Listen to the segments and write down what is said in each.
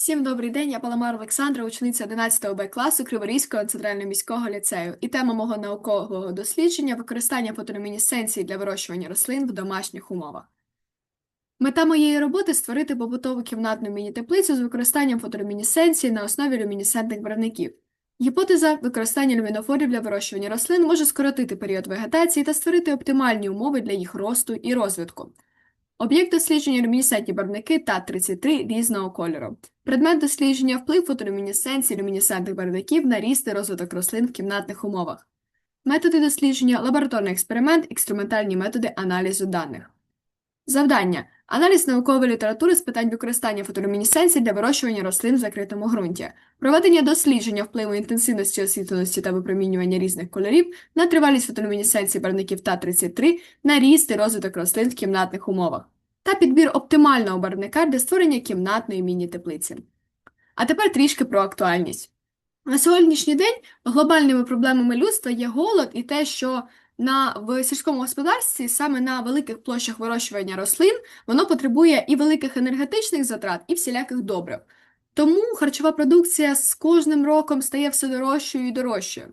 Всім добрий день, я Паламар Олександра, учениця 11 Б класу Криворізького центрального міського ліцею. І тема мого наукового дослідження використання фотолюмінесценції для вирощування рослин в домашніх умовах. Мета моєї роботи створити побутову кімнатну міні-теплицю з використанням фотолюмінесценції на основі люмінесцентних барвників. Гіпотеза використання люмінофорів для вирощування рослин може скоротити період вегетації та створити оптимальні умови для їх росту і розвитку. Об'єкт дослідження люмінесцентні барвники та 33 різного кольору. Предмет дослідження вплив фотолюмінесценції люмінесцентних барвників на ріст і розвиток рослин в кімнатних умовах. Методи дослідження лабораторний експеримент, інструментальні методи аналізу даних. Завдання. Аналіз наукової літератури з питань використання фотолюмінесценції для вирощування рослин в закритому ґрунті. Проведення дослідження впливу інтенсивності освітленості та випромінювання різних кольорів на тривалість фотолюмінесценції барвників Та-33 на ріст і розвиток рослин в кімнатних умовах. Та підбір оптимального барвника для створення кімнатної міні-теплиці. А тепер трішки про актуальність. На сьогоднішній день глобальними проблемами людства є голод і те, що на, в сільському господарстві саме на великих площах вирощування рослин воно потребує і великих енергетичних затрат, і всіляких добрив. Тому харчова продукція з кожним роком стає все дорожчою і дорожчою.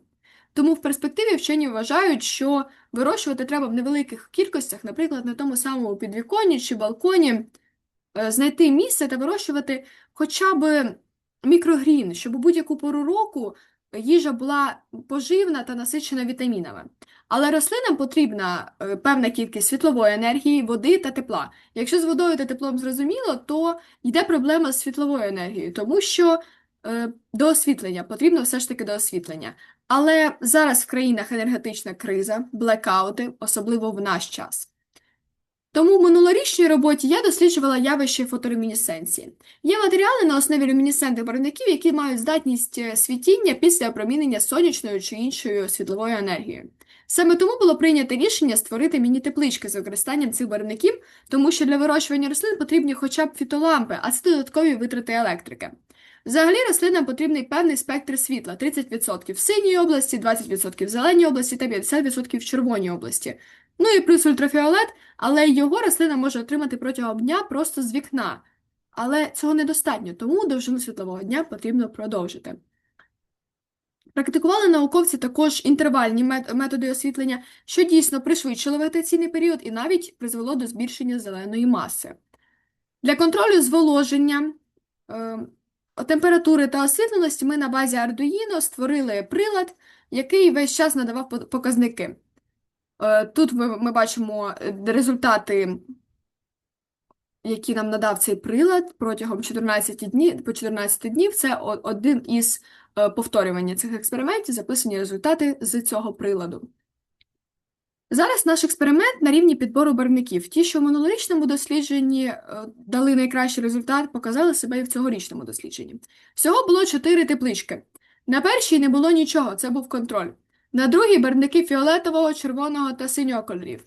Тому в перспективі вчені вважають, що вирощувати треба в невеликих кількостях, наприклад, на тому самому підвіконні чи балконі, е, знайти місце та вирощувати хоча б мікрогрін, щоб у будь-яку пору року їжа була поживна та насичена вітамінами. Але рослинам потрібна е, певна кількість світлової енергії, води та тепла. Якщо з водою та теплом зрозуміло, то йде проблема з світловою енергією, тому що до освітлення потрібно все ж таки до освітлення. Але зараз в країнах енергетична криза, блекаути, особливо в наш час. Тому в минулорічній роботі я досліджувала явище фотолюмінесценції. Є матеріали на основі люмінесцентних барвників, які мають здатність е, світіння після опромінення сонячною чи іншою світловою енергією. Саме тому було прийнято рішення створити міні-теплички з використанням цих барвників, тому що для вирощування рослин потрібні хоча б фітолампи, а це додаткові витрати електрики. Взагалі рослинам потрібний певний спектр світла 30% в синій області, 20% в зеленій області та 50% в червоній області. Ну і плюс ультрафіолет, але його рослина може отримати протягом дня просто з вікна. Але цього недостатньо, тому довжину світлового дня потрібно продовжити. Практикували науковці також інтервальні методи освітлення, що дійсно пришвидшило вегетаційний період і навіть призвело до збільшення зеленої маси. Для контролю зволоження, е, температури та освітленості ми на базі Arduino створили прилад, який весь час надавав показники. Е, Тут ми, ми бачимо е, результати, які нам надав цей прилад протягом 14 днів, по 14 днів. Це один із е, повторювання цих експериментів, записані результати з цього приладу. Зараз наш експеримент на рівні підбору барвників. Ті, що в минулорічному дослідженні е, дали найкращий результат, показали себе і в цьогорічному дослідженні. Всього було чотири теплички. На першій не було нічого, це був контроль. На другій барвники фіолетового, червоного та синього кольорів.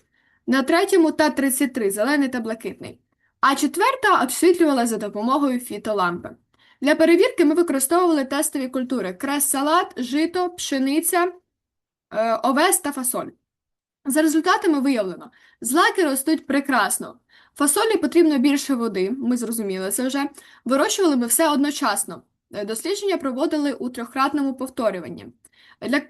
На третьому та 33 зелений та блакитний. А четверта освітлювала за допомогою фітолампи. Для перевірки ми використовували тестові культури: крес-салат, жито, пшениця, е, овес та фасоль. За результатами виявлено, злаки ростуть прекрасно. Фасолі потрібно більше води, ми зрозуміли це вже. Вирощували ми все одночасно. Е, Дослідження проводили у трьохкратному повторюванні. Для...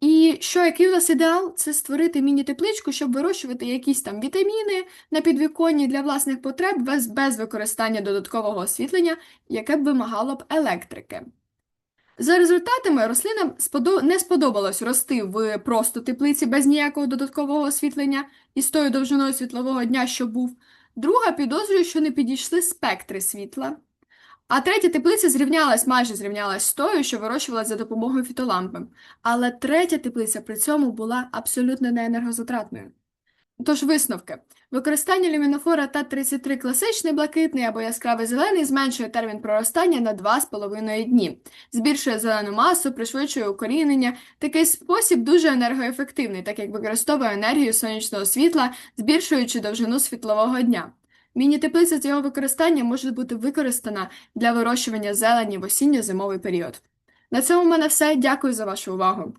І що, який у нас ідеал? Це створити міні-тепличку, щоб вирощувати якісь там вітаміни на підвіконні для власних потреб без, без використання додаткового освітлення, яке б вимагало б електрики. За результатами рослинам не сподобалось рости в просто теплиці без ніякого додаткового освітлення і з тою довжиною світлового дня, що був. Друга підозрює, що не підійшли спектри світла. А третя теплиця зрівнялась, майже зрівнялась з тою, що вирощувалась за допомогою фітолампи. Але третя теплиця при цьому була абсолютно неенергозатратною. Тож висновки. Використання люмінофора Та-33 класичний блакитний або яскравий зелений зменшує термін проростання на 2,5 дні, збільшує зелену масу, пришвидшує укорінення. Такий спосіб дуже енергоефективний, так як використовує енергію сонячного світла, збільшуючи довжину світлового дня. Міні-теплиця з його використання може бути використана для вирощування зелені в осінньо-зимовий період. На цьому в мене все. Дякую за вашу увагу.